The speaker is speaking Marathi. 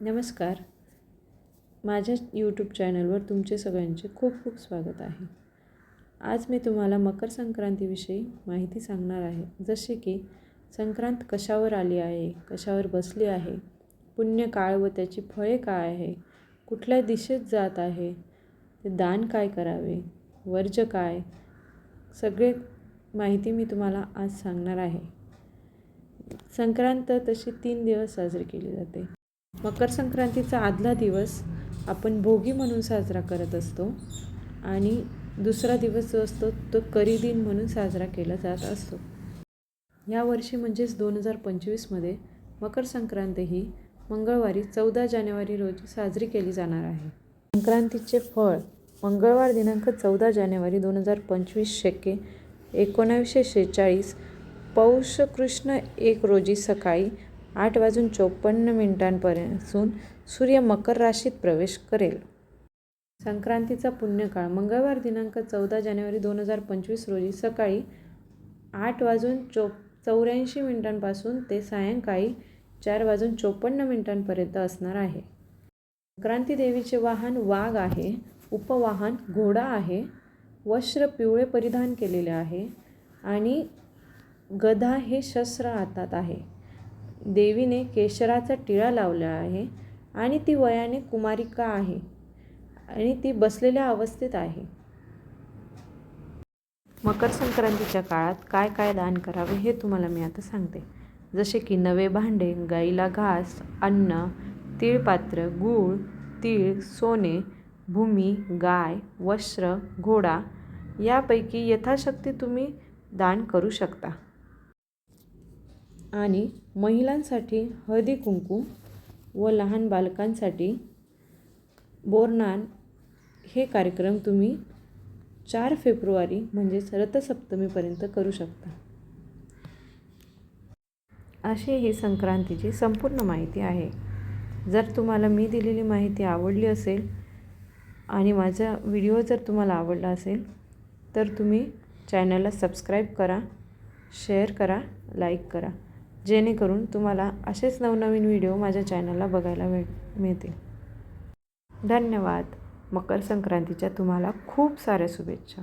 नमस्कार. माझ्या यूट्यूब चॅनलवर तुमचे सगळ्यांचे खूप खूप स्वागत आहे. आज मी तुम्हाला मकर संक्रांतीविषयी माहिती सांगणार आहे. जसे की संक्रांत कशावर आली आहे कशावर बसली आहे पुण्य काळ व त्याची फळे काय आहे कुठल्या दिशेत जात आहे ते दान काय करावे वर्ज काय सगळे माहिती मी तुम्हाला आज सांगणार आहे. संक्रांत तशी तीन दिवस साजरी केली जाते. मकर संक्रांतीचा आदला दिवस आपण भोगी म्हणून साजरा करत असतो आणि दुसरा दिवस जो असतो तो करी दिन म्हणून साजरा केला जात असतो. या वर्षी म्हणजेच दोन हजार पंचवीसमध्ये मकर संक्रांत ही मंगळवारी चौदा जानेवारी रोजी साजरी केली जाणार आहे. संक्रांतीचे फळ मंगळवार दिनांक चौदा जानेवारी दोन हजार पंचवीस शके एकोणावीसशे शेहेचाळीस पौष कृष्ण एक रोजी सकाळी आठ वाजून चोपन्न मिनिटांपासून सूर्य मकर राशीत प्रवेश करेल. संक्रांतीचा पुण्यकाळ मंगळवार दिनांक चौदा जानेवारी दोन हजार पंचवीस रोजी सकाळी आठ वाजून चो चौऱ्याऐंशी मिनिटांपासून ते सायंकाळी चार वाजून चोपन्न मिनिटांपर्यंत असणार आहे. संक्रांती देवीचे वाहन वाघ आहे उपवाहन घोडा आहे वस्त्र पिवळे परिधान केलेले आहे आणि गधा हे शस्त्र हातात आहे. देवीने केशराचा टिळा लावला आहे आणि ती वयाने कुमारिका आहे आणि ती बसलेल्या अवस्थेत आहे. मकर संक्रांतीच्या काळात काय काय दान करावे हे तुम्हाला मी आता सांगते. जसे की नवे भांडे गाईला घास अन्न तिळपात्र गूळ तीळ सोने भूमी गाय वस्त्र घोडा यापैकी यथाशक्ती तुम्ही दान करू शकता. आणि महिलांसाठी हळदी कुंकू व लहान बालकांसाठी बोरनान हे कार्यक्रम तुम्ही चार फेब्रुवारी म्हणजेच रथसप्तमीपर्यंत करू शकता. अशी ही संक्रांतीची संपूर्ण माहिती आहे. जर तुम्हाला मी दिलेली माहिती आवडली असेल आणि माझा व्हिडिओ जर तुम्हाला आवडला असेल तर तुम्ही चॅनलला सबस्क्राईब करा शेअर करा लाईक करा. जेणेकरून तुम्हाला असेच नवनवीन व्हिडिओ माझ्या चॅनलला बघायला मिळ मिळतील. धन्यवाद. मकर संक्रांतीच्या तुम्हाला खूप साऱ्या शुभेच्छा.